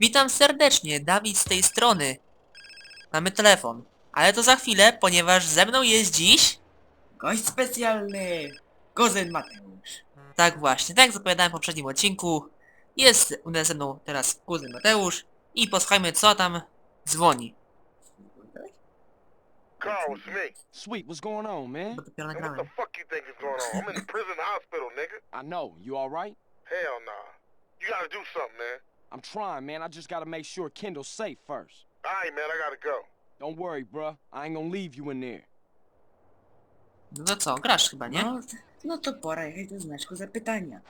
Witam serdecznie, Dawid z tej strony. Mamy telefon. Ale to za chwilę, ponieważ ze mną jest dziś... Gość specjalny! Kozyn Mateusz. Tak właśnie, tak jak zapowiadałem w poprzednim odcinku, jest u nas ze mną teraz kuzyn Mateusz i posłuchajmy co tam dzwoni. Carl, it's me. Sweet, what's going on, man? Bo dopiero And what nagrałem. the fuck you think is going on? I'm in the prison hospital, nigga. I know. You all right? Hell nah. You gotta do something, man. I'm trying, man. I just gotta make sure Kendall's safe first. Alright, man, I gotta go. Don't worry, bruh. I ain't gonna leave you in there. No to co, grasz chyba, nie? No, no to pora jechać do znaczku zapytania.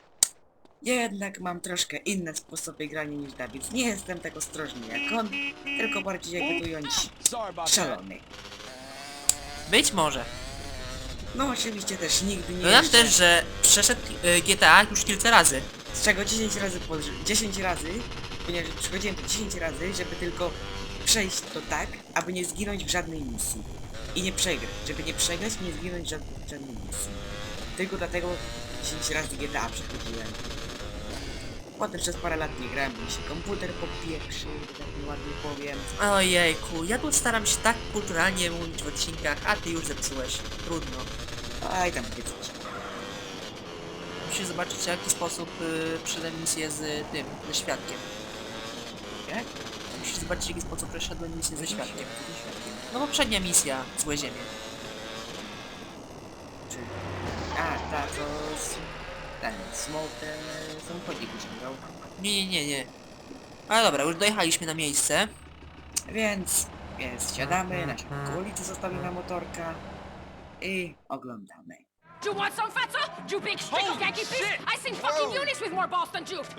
Ja jednak mam troszkę inne sposoby grania niż Dawid. Nie jestem tak ostrożny jak on, tylko bardziej jakby ująć Sorry about that. szalony. Być może. No oczywiście też nigdy nie Dodam jeszcze- też, że przeszedł y, GTA już kilka razy. Z czego 10 razy po 10 razy, ponieważ przychodziłem tu 10 razy, żeby tylko przejść to tak, aby nie zginąć w żadnej misji. I nie przegrać, żeby nie przegrać i nie zginąć w żadnej, misji. Tylko dlatego 10 razy GTA przechodziłem. Potem przez parę lat nie grałem, mi się komputer popieprzy, tak ładnie powiem. Ojejku, ja tu staram się tak kulturalnie mówić w odcinkach, a ty już zepsułeś. Trudno. Aj tam wie coś. Musisz zobaczyć w jaki sposób y, przeszedłem misję z tym, ze świadkiem. Jak? Musisz zobaczyć w jaki sposób przeszedłem misję ze świadkiem. No poprzednia misja, Złe Ziemie. Czy... A, tak, to... s- Ten, Smoke ten samochodzik wyciągał. Nie, nie, nie, nie. Ale dobra, już dojechaliśmy na miejsce. Więc, więc siadamy, naszą ulicy zostawimy motorka i oglądamy. Do you want some fatso? You big streak of Holy Yankee shit! fish? I sing fucking Whoa! units with more balls than you.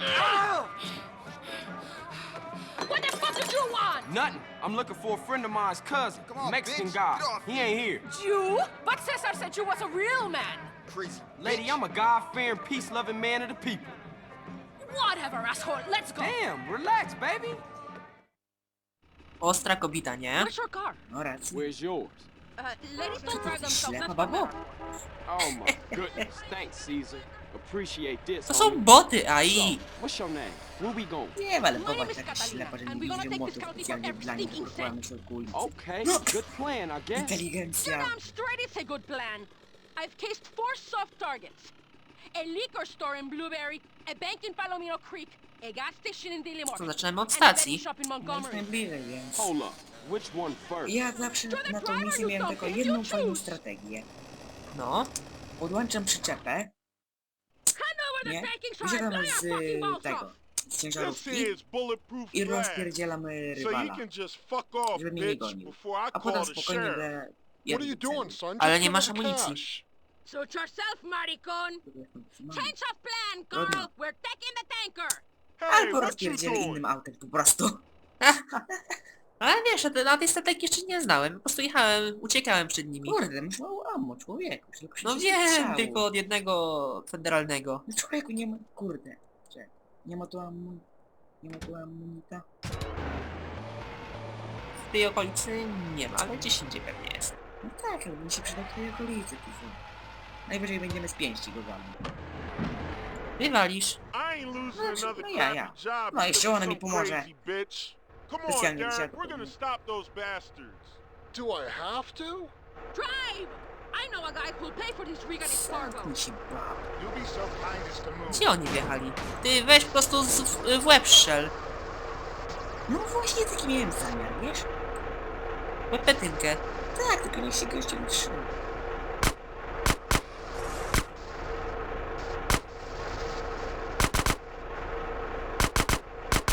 What the fuck did you want? Nothing. I'm looking for a friend of mine's cousin, Come on, Mexican bitch. guy. Get off He ain't here. You? But Cesar said you was a real man. Crazy. Lady, bitch. I'm a God-fearing, peace-loving man of the people. Whatever, asshole. Let's go. Damn, relax, baby. Ostra kobita, nie? Where's your car? No racja. Where's yours? Uh, ladies Czy don't drive jesteś themselves. ślepa, That's babo? Oh my goodness. Thanks, Caesar. Appreciate this. To są boty, AI. So, what's your name? Where we going? Nie ale popatrz jak ślepa, że nie this county specjalnie dla nich, ulicy. Okay, No. good plan, I guess. Inteligencja. Damn straight it's a good plan. I've cased four soft targets. A liquor store in Blueberry, a bank in Palomino Creek, a gas station in Dillimore, To zaczynamy od and a betting stacji. shop in jest Montgomery. najbliżej, więc... Hold up. Which one first? Ja zawsze na tą misję miałem tylko jedną fajną strategię. No. Podłączam przyczepę, nie? Wysiadam z tego, z ciężarówki i So you rywala, żeby mnie nie gonił. A potem spokojnie będę... Ale nie masz amunicji. Suit yourself, maricon. Change of plan. Carl. We're taking the tanker. Albo doing? innym autem po prostu. Ale wiesz, ja te- na tej strategii jeszcze nie znałem. Po prostu jechałem, uciekałem przed nimi. Kurde, masz mało ammo, człowieku. Tylko No 30 wiem, tylko od jednego federalnego. No człowieku, nie ma... Kurde. Czekaj. Nie ma tu ammu... Nie ma tu ammonita. W tej okolicy nie ma, ale gdzieś indziej pewnie jest. No tak, ale mi się przyda w tej okolicy, kifu. Najwyżej będziemy z pięści go walić. Wywalisz. I ain't losing Znaczy, another no job No, because jeszcze of ona mi some pomoże. crazy bitch. Come on, wsiadł we're gonna stop those bastards. Do I have to? Drive. I know a guy who'll pay for this rig and its cargo. Zamknij się, bab. You'll be so kind as to move. Gdzie oni wjechali? Ty weź po prostu z, w, w łeb strzel. No właśnie taki miałem zamiar, wiesz? W petynkę. Tak, tylko niech się gościu trzyma.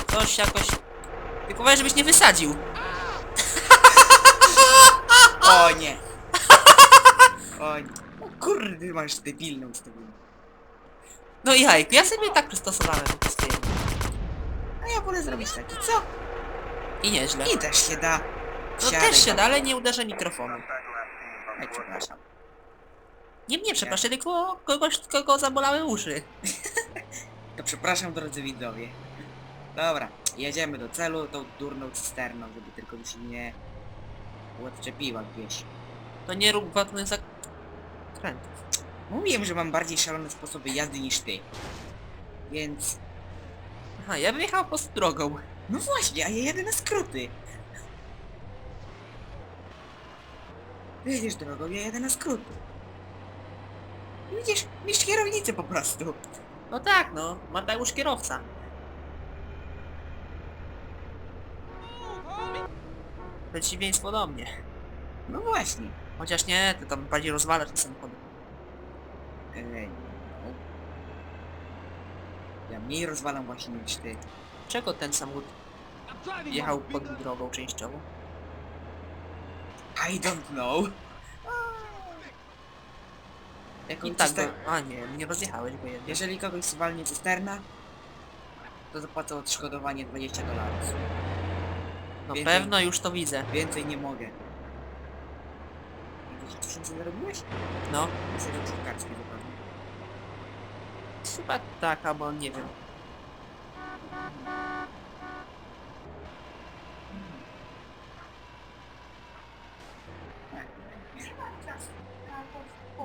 Coś jakoś... Tylko uważaj, żebyś nie wysadził. O nie! O nie. O kurde, masz debilną ustawienie. No jajku, ja sobie tak przystosowałem do swojego. A ja wolę zrobić taki, co? I nieźle. I też się da. No Siadaj też się tam. da, ale nie uderzę mikrofonu. Ej, przepraszam. Nie mnie przepraszam, tylko kogoś, kogo zabolały uszy. To przepraszam, drodzy widzowie. Dobra, jedziemy do celu tą durną cysterną, żeby tylko mi się nie odczepiła gdzieś. To nie rób gwałtownych zakrętów. Mówiłem, że mam bardziej szalone sposoby jazdy niż ty. Więc Aha, ja bym jechał po prostu drogą. No właśnie, a ja jadę na skróty. Widzisz drogą, ja jadę na skróty. Widzisz, mistrz kierownicę po prostu. No tak, no. Mateusz kierowca. Przeciwieństwo do mnie. No właśnie. Chociaż nie, ty tam bardziej rozwalasz te samochody. Ej, no. Ja mniej rozwalam właśnie niż ty. Czego ten samochód jechał pod drogą częściowo? I don't know. Jak I tak cyster-. A nie, nie rozjechałeś go jednak. Jeżeli kogoś zwalnie cysterna, to zapłacę odszkodowanie 20 dolarów. No więcej- pewno już to widzę. Więcej nie mogę. 20 tysięcy zarobiłeś? No. Serio drukarski zupełnie. Chyba tak, albo nie wiem.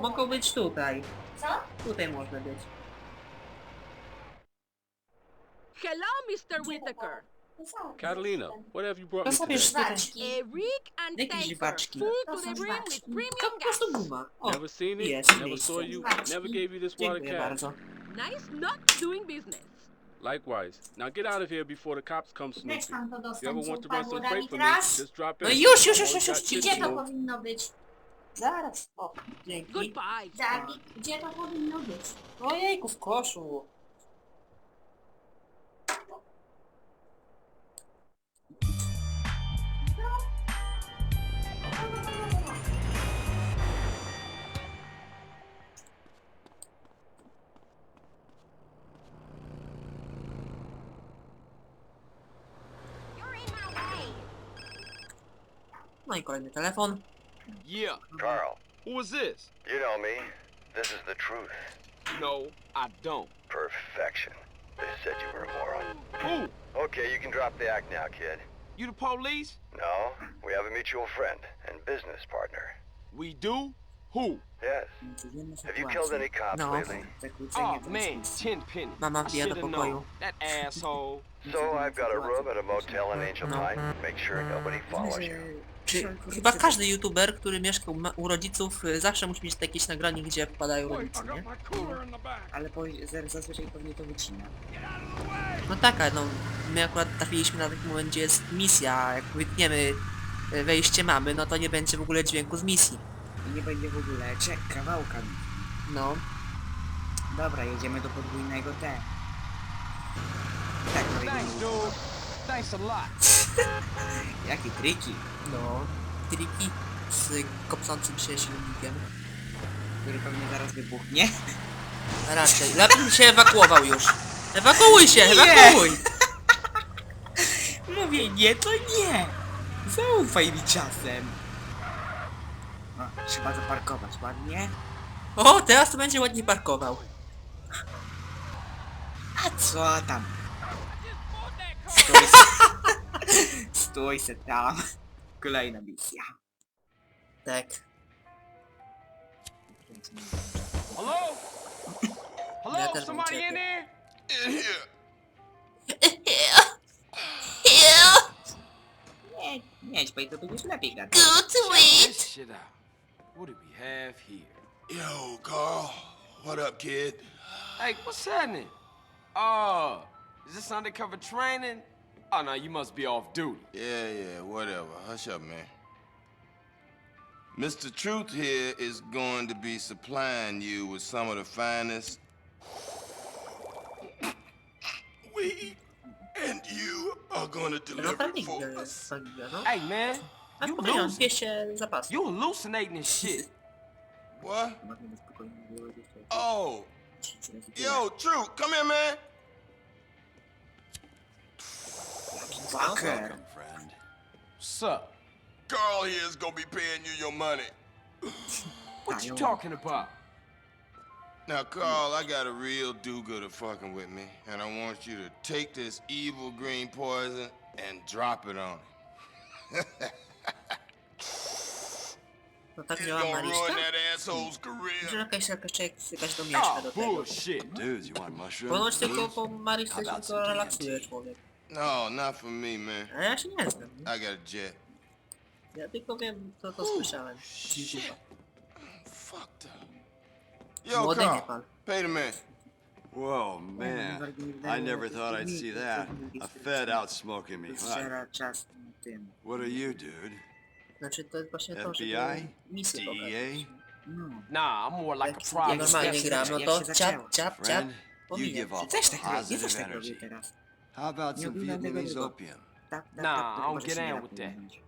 Mogą być tutaj. Co? Tutaj można być. Hello, Mr. Whitaker. Catalina, what have you brought To me today? żwaczki. Eric and Jakieś żwaczki. To to są the brim with żwaczki. premium To po prostu gas. guma. O, Never seen it, jest never miejsce. saw you, Żwaczki. never gave you this of dziękuję bardzo. Nice not doing business. Likewise. Now get out of here before the cops come Weź snooping. to If you ever co want to run upadło some freight na for me, teraz? just drop No in. już, już, już, już, już, shit Gdzie to powinno być? Zaraz. O, dzięki. Goodbye. Dawid, gdzie to powinno być? Ojejku, w koszu. I kolejny telefon. Yeah. Carl, Who is this? you know me. This is the truth. No, I don't. Perfection. They said you were a moron. Who? Okay, you can drop the act now, kid. You the police? No, we have a mutual friend and business partner. We do? Who? Yes. Codzienna Have you killed any sytuacja. cops No. lately? Zakłócenie Oh man, transmisji. ten penny. Mama I wbija do shoulda pokoju. known. That asshole. So I've got a room at a motel in Angel No. Pine. Make sure nobody follows you. Czy chyba każdy youtuber, który mieszkał ma- u rodziców, y, zawsze musi mieć jakieś nagranie, gdzie wpadają rodzice, nie? Ale po, z- zazwyczaj pewnie to wycina. No tak, ale no, my akurat trafiliśmy na taki moment, gdzie jest misja, a jak wytniemy y, wejście mamy, no to nie będzie w ogóle dźwięku z misji. I nie będzie w ogóle czek, kawałka. No, Dobra, jedziemy do podwójnego T. Tak, no Thanks, i dude. Thanks a lot. jakie triki, no, triki z kopsącym się silnikiem. który pewnie zaraz wybuchnie. Raczej, lepiej bym się ewakuował już. Ewakuuj się, ewakuuj! Mówię nie, to nie! Zaufaj mi czasem. No, trzeba zaparkować ładnie. O, teraz to będzie ładnie parkował. A co tam? Stój se. Stój se tam. Kolejna misja. Tak. Hello? Hello? Yeah, that's Somebody me in there? Nie, nie śpaj, to będziesz lepiej gadać. Check this shit out. What do we have here? Yo, Carl. What up, kid? Hey, what's happening? Oh, is this undercover training? Ah, oh no, you must be off duty. Yeah, yeah, whatever. Hush up, man. Mr. Truth here is going to be supplying you with some of the finest weed, and you are going to deliver pewnie it for gdzie us. Sagiga, no. Hey man, you powiedziałem, losing. 200 zapasów. You hallucinating this shit. What? Można by spokojnie było jeszcze Oh, trzy razy tyle. yo, Truth, come here, man. Fucker. Welcome, friend. What's up? Carl here is gonna be paying you your money. What you talking about? Now, Carl, I got a real do-gooder fucking with me, and I want you to take this evil green poison and drop it on him. No tak działa gonna Marista? ruin that asshole's career. jakaś, jakaś, jakaś domieszka Oh, do tego. bullshit. Dudes, you want mushrooms? Ponoć tylko po Marisce się tylko relaksuje człowiek. No, not for me, man. A ja się nie znam. I got a jet. Ja tylko wiem, co to słyszałem. Shit. Fucked up. Yo, Młody nie Carl, pan. pay the man. Whoa, man. I never thought I'd see that. A Fed out smoking me. What, Strzela czas tym. what are you, dude? Znaczy to jest właśnie to, FBI? misję. DEA? No. Nah, I'm more like a Jak, jak private normalnie jak się gram, no to ciap, ciap, ciap, Friend, you give off Też tak robię, ja positive tak energy. teraz. How about some Vietnamese opium? Tak, tak, Nah, I don't get się down with that. pominąć.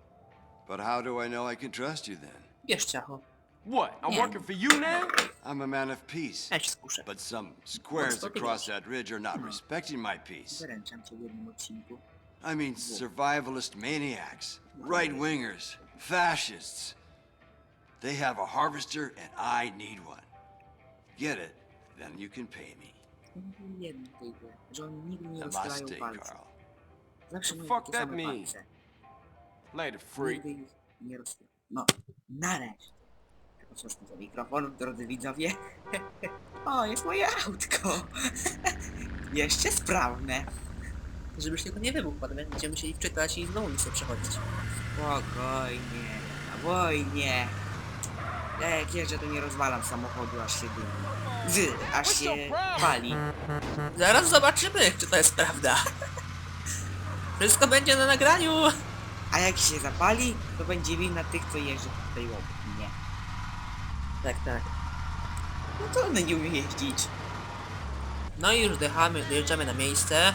But how do I know I can trust you then? Bierz ciacho. What? I'm Yeah. working for you now? I'm a man of peace. Ja ci skuszę. But some squares across that ridge are not respecting my peace. Zaręczam cię w jednym odcinku. I mean, survivalist maniacs, right wingers, fascists. They have a harvester, and I need one. Get it? Then you can pay me. Jedno tylko, że oni nigdy nie rozkalają palców. Carl. Zawsze The mają fuck takie that same mean? palce. Later, freak. Nigdy ich nie rozkalają. No, nareszcie. Poczesny za mikrofon, drodzy widzowie. o, jest moje autko. Jeszcze sprawne. Żebyś tylko nie wybuchł, potem będziemy musieli wczytać i znowu misję przechodzić. Spokojnie, na wojnie. Ja jak jeżdżę, to nie rozwalam samochodu, aż się dymi. Z, aż się pali. Zaraz zobaczymy, czy to jest prawda. Wszystko będzie na nagraniu. A jak się zapali, to będzie wina tych, co jeżdżą tutaj obok mnie. Tak, tak. No to one nie umie jeździć. No i już dychamy, dojeżdżamy na miejsce.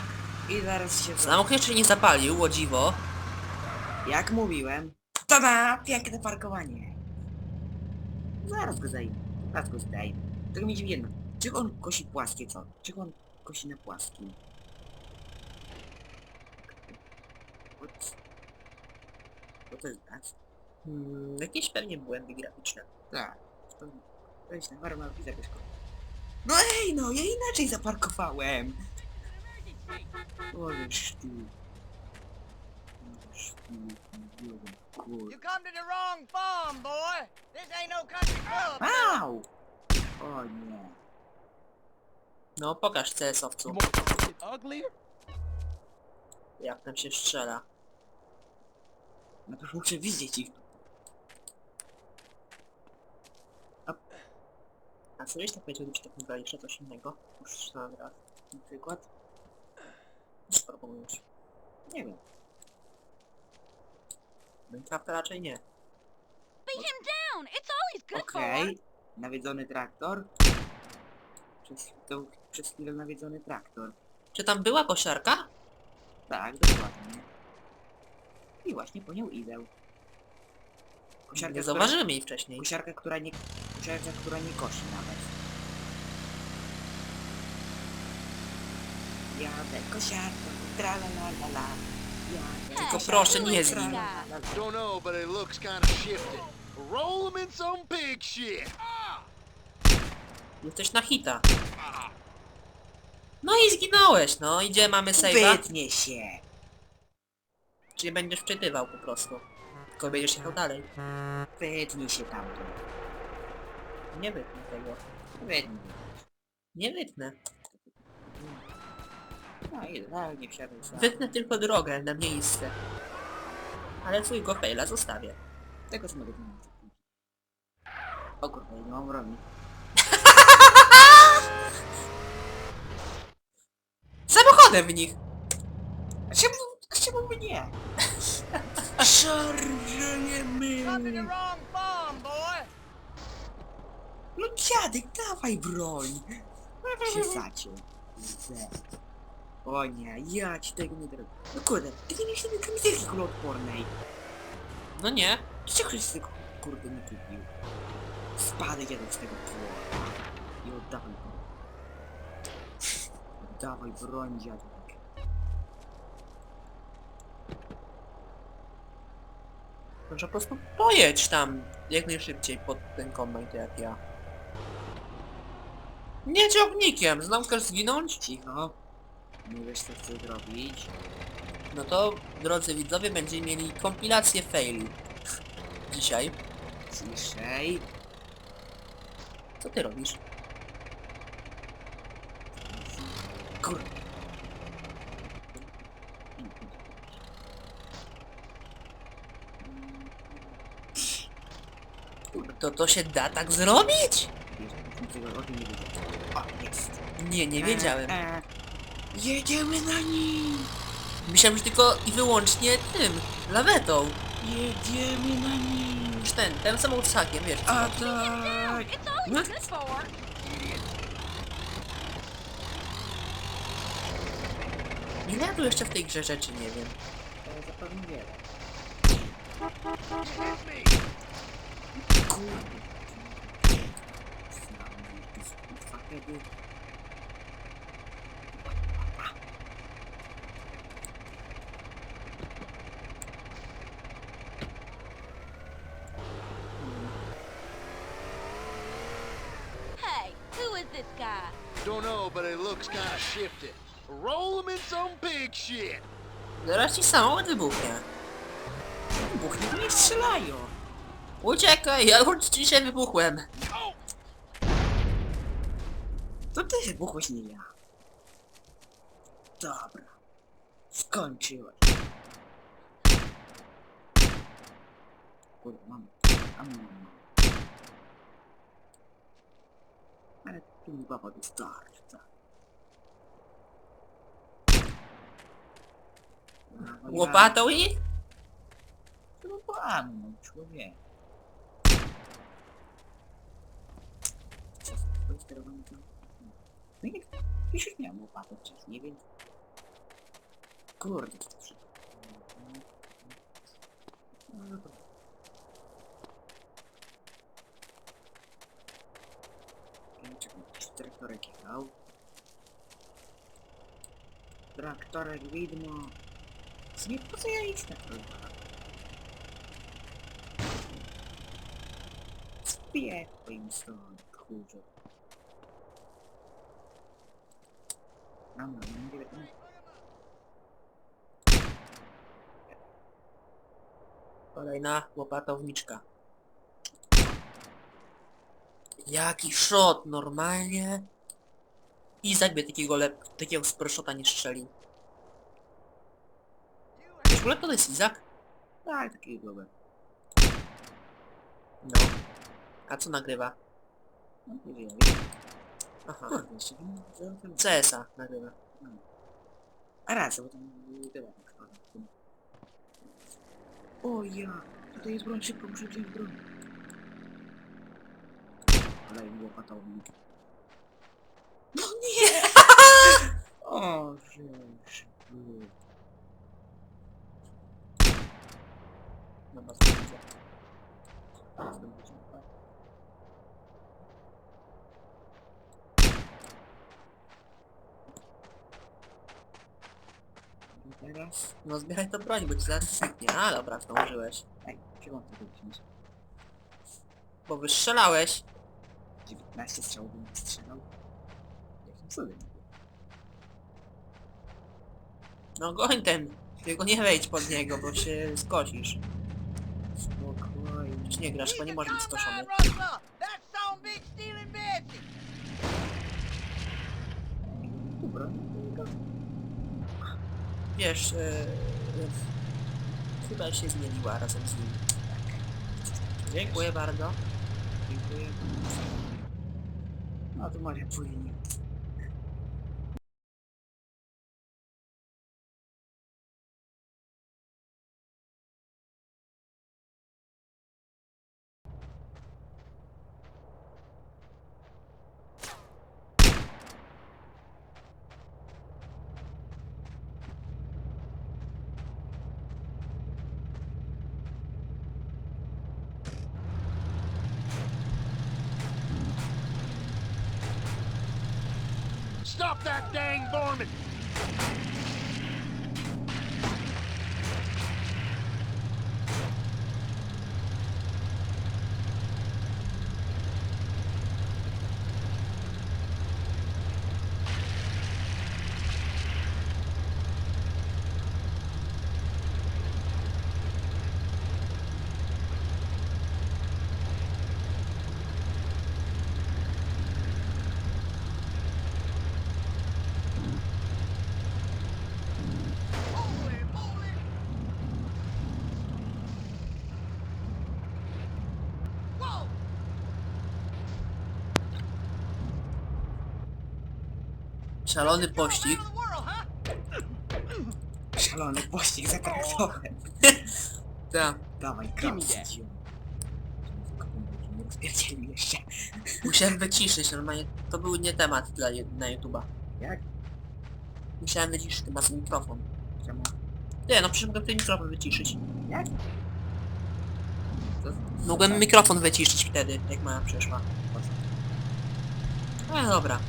I zaraz się... za- Samochód jeszcze nie zapalił, o dziwo. Jak mówiłem... Tada! Piękne parkowanie. Zaraz go zajmę. Zaraz go zdejmę. Tylko mi dziwi jedno. Czy on kosi płaskie co? Czy on kosi na płaskim? What? Co to jest tak? Hmm, jakieś pewnie błędy graficzne. Tak. To, jest na warma wizeruszko. No ej no, ja inaczej zaparkowałem. Ty. Kurde. You come to the wrong farm, boy. This ain't no country club. Au! O nie. No, pokaż CS-owcu, to uglier? jak tam się strzela. Najpierw muszę widzieć ich. A co jeśli tak będzie robić tak naprawdę jeszcze coś innego? Już na raz. Na przykład? Co proponujesz? Nie wiem. Minecrafta raczej nie. Beat him down! It's Okej. Nawiedzony traktor. Przez, to, przez chwilę nawiedzony traktor. Czy tam była kosiarka? Tak, dokładnie. I właśnie po nią idę. Kosiarka, Nie która- zauważyłem jej wcześniej. Kosiarka, która nie... Kosiarka, która nie kosi nawet. Jadę kosiarką, tra la la la la. Jadę Tylko kosiarką, proszę, nie zgin. tra la la la. Don't know, but it looks kind of shifty. Roll in some pig shit. Jesteś na hita. No i zginąłeś, no. I gdzie mamy save'a? Wytnie się. Czy będziesz wczytywał po prostu? Tylko będziesz jechał dalej. Wytnie się tamto. Nie wytnę tego. Wytnie. Nie wytnę. No idealnie wsiadł sam. Wytnę tylko drogę na miejsce. Ale twojego faila zostawię. Tego co mogę wytnąć. O kurwa, ja nie mam broni. Samochodem w nich! A czemu, a czemu by nie? Szarżujemy! No dziadek, dawaj broń! Się. Ze. O nie, ja ci tego nie zrobię. No kurde, ty nie miałeś sobie kamizelki kuloodpornej. No nie. Dlaczego ktoś z tego kurde nie kupił? Spadaj jeden z tego płola. I oddawaj broń. Oddawaj broń, dziadek. Może po prostu pojedź tam jak najszybciej pod ten kombajn jak ja. Nie ciągnikiem, chcesz zginąć? Cicho. Nie wiesz co chcę zrobić. No to, drodzy widzowie, będziemy mieli kompilację faili. Dzisiaj. Ciszej. Co ty robisz? To to się da tak zrobić? O tym nie wiedziałem. O, jest. Nie, nie wiedziałem. E, e, jedziemy na nim! Myślałem, że tylko i wyłącznie tym, lawetą. Jedziemy na nim! Już ten, ten samochód z hakiem, wiesz. co A tak! No. Ile ja tu jeszcze w tej grze rzeczy nie wiem. Zapewne wiele. Kurde. Hey, who is this guy? Don't know, but it looks kind of shifted. Roll him in some big shit. Zaraz ci samochód wybuchnie. Buchnie to nie strzelają! Uciekaj, ja już dzisiaj wybuchłem. To ty wybuchłeś, nie ja. Dobra. Skończyłeś. Kurde, mam. Mam, mam, mam. Ale tu mi baba wystarczy, ja- Łopatą i? Pan, no człowiek. Co to sterowanie tam? No nie, już miałem łopatę wcześniej, więc... Kurde, to wszystko. No. Nie wiem, czy traktorek jechał. Traktorek widmo. W sumie po co ja iść na to? Spiepaj im stąd, kurze. Wiem. Kolejna łopatowniczka. Jaki shot, normalnie. Izak by takiego, lep, takiego sproszota nie strzelił. W ogóle to jest Izak? Tak, taki głowę. No. A co nagrywa? No, nie wiem. Aha. Nie. CS-a nagrywa. A raz, bo tam tyle tak szkoda. O ja, tutaj jest broń, szybko muszę wziąć broń. Ale im łopatownik. No nie! o, żeż. Dobra, sprawdzę. Teraz... No zbieraj to broń, bo ci zaraz zniknie. A dobra, zdążyłeś. Ej, czego to wziąć? Bo wystrzelałeś. 19 strzałów bym strzelał. Jakim cudem? No goń ten. Tylko nie wejdź pod niego, bo się skosisz. Spokojnie. Przecież nie grasz, bo nie może być skoszony. Rustler! That son bitch stealing Betsy! Dobra, no to Wiesz, yy, chyba się zmieniła razem z nim. Dziękuję bardzo. Dziękuję. No to może później. Szalony pościg. Szalony pościg za traktowem. Tak. Dawaj. Nie rozpierdzielił jeszcze. Musiałem wyciszyć normalnie. To był nie temat dla na YouTube'a. Jak? Musiałem wyciszyć chyba ten mikrofon. Czemu? Nie, no przecież mogłem ten mikrofon wyciszyć. Jak? To- Mogłem mikrofon wyciszyć wtedy, jak. Po co? No dobra.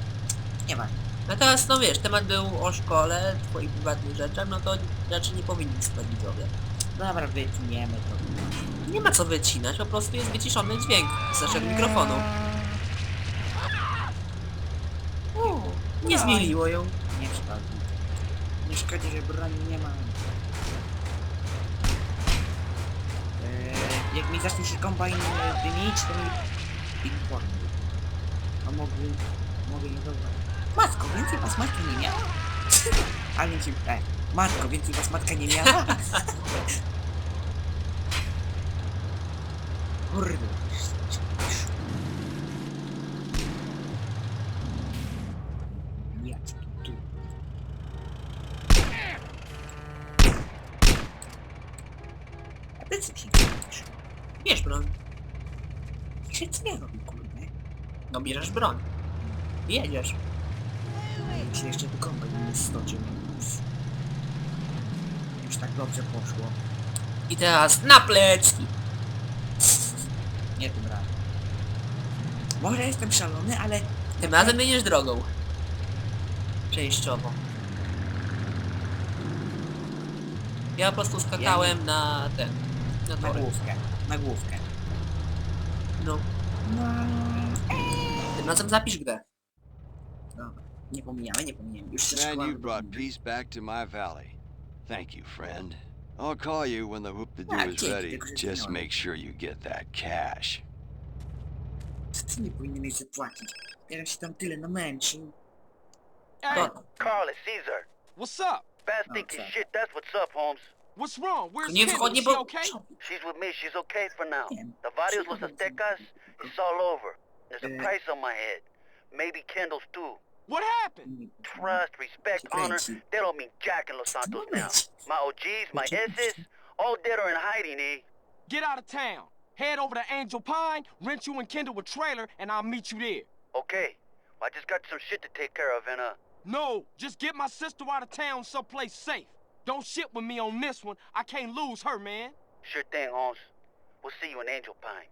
Nie ma. No teraz, no wiesz, temat był o szkole, twoich prywatnych rzeczach, no to raczej nie powinni słuchać widzowie. Dobra, wytniemy to. Nie ma co wycinać, po prostu jest wyciszony dźwięk z naszego mikrofonu. Nie zmieniło ją. Nie szkodzi. Nie szkodzi, że broni nie ma. Eee, jak mi zacznie się kombajn e, dymić, to mi informuj. A mogę... mogę nie dobra. Matko, więcej was matka nie miała? Ale ci... E, matko, więcej was matka nie miała? Kurde. Ja. A? Bierz broń. Się co nie robi, kurde? No bierzesz broń. Jedziesz. Stoczył. Już tak dobrze poszło. I teraz na plecki. Nie tym razem. Może jestem szalony, ale Tym razem będziesz drogą. Przejściowo. Ja po prostu skakałem na ten. Na na główkę. Na główkę. No. No, Tym razem zapisz grę. Dobra. Nie pomijamy, nie pomijamy. Już się Man, szkołamy, you brought peace back to my valley. Thank you, friend. I'll call you when the whoop-de-doo Ah, is ready. Just make sure you get that cash. Co nie powinieneś zapłacić? Ja się tam tyle namęczył. Hey, To, Carl, it's Caesar. what's up? Fast thinking sorry. shit, that's what's up, Holmes. What's wrong? Where's nie Kendall? wchodnie, Is she bo... okay? She's with me. She's okay for now. Wiem. The varios los aztecas, it's all over. There's a Eh. price on my head. Maybe Kendall's too. What happened? Trust, respect, honor, Kręci. they don't mean jack in Los Santos now. My OGs, my S's, all dead or in hiding, eh? Get out of town. Head over to Angel Pine, rent you and Kendall a trailer, and I'll meet you there. Okay. I just got some shit to take care of and, uh, No, just get my sister out of town someplace safe. Don't shit with me on this one. I can't lose her, man. sure thing, Holmes. We'll see you in Angel Pine.